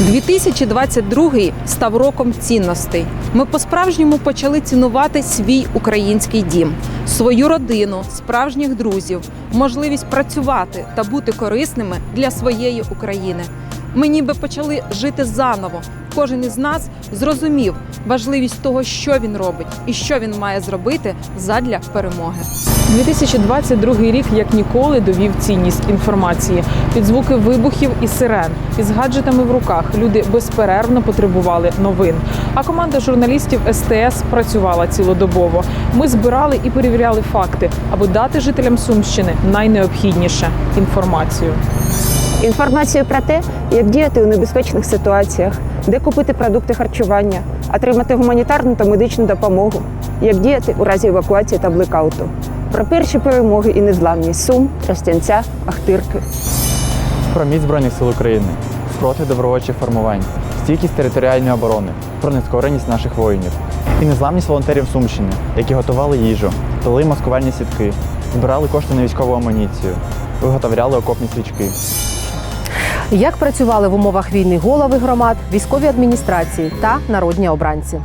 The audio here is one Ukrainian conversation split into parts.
2022 став роком цінностей. Ми по-справжньому почали цінувати свій український дім, свою родину, справжніх друзів, можливість працювати та бути корисними для своєї України. Ми ніби почали жити заново. Кожен із нас зрозумів важливість того, що він робить і що він має зробити задля перемоги. 2022 рік як ніколи довів цінність інформації. Під звуки вибухів і сирен, із гаджетами в руках люди безперервно потребували новин. А команда журналістів СТС працювала цілодобово. Ми збирали і перевіряли факти, аби дати жителям Сумщини найнеобхідніше інформацію. Інформацію про те, як діяти у небезпечних ситуаціях, де купити продукти харчування, отримати гуманітарну та медичну допомогу, як діяти у разі евакуації та блекауту. Про перші перемоги і незламність Сум, Тростянця, Ахтирки. Про міць Збройних сил України, спротив добровольчих формувань, стійкість територіальної оборони, про нескореність наших воїнів і незламність волонтерів Сумщини, які готували їжу, плели маскувальні сітки, збирали кошти на військову амуніцію, виготовляли окопні свічки. Як працювали в умовах війни голови громад, військові адміністрації та народні обранці?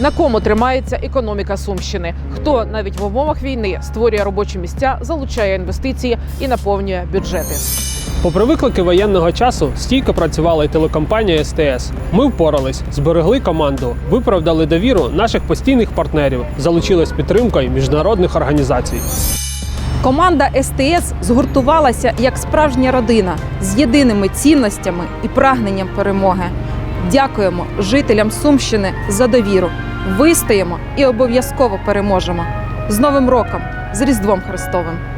На кому тримається економіка Сумщини? Хто навіть в умовах війни створює робочі місця, залучає інвестиції і наповнює бюджети? Попри виклики воєнного часу, стійко працювала і телекомпанія СТС. Ми впорались, зберегли команду, виправдали довіру наших постійних партнерів, залучились підтримкою міжнародних організацій. Команда СТС згуртувалася як справжня родина з єдиними цінностями і прагненням перемоги. Дякуємо жителям Сумщини за довіру. Вистоїмо і обов'язково переможемо. З Новим роком, з Різдвом Христовим!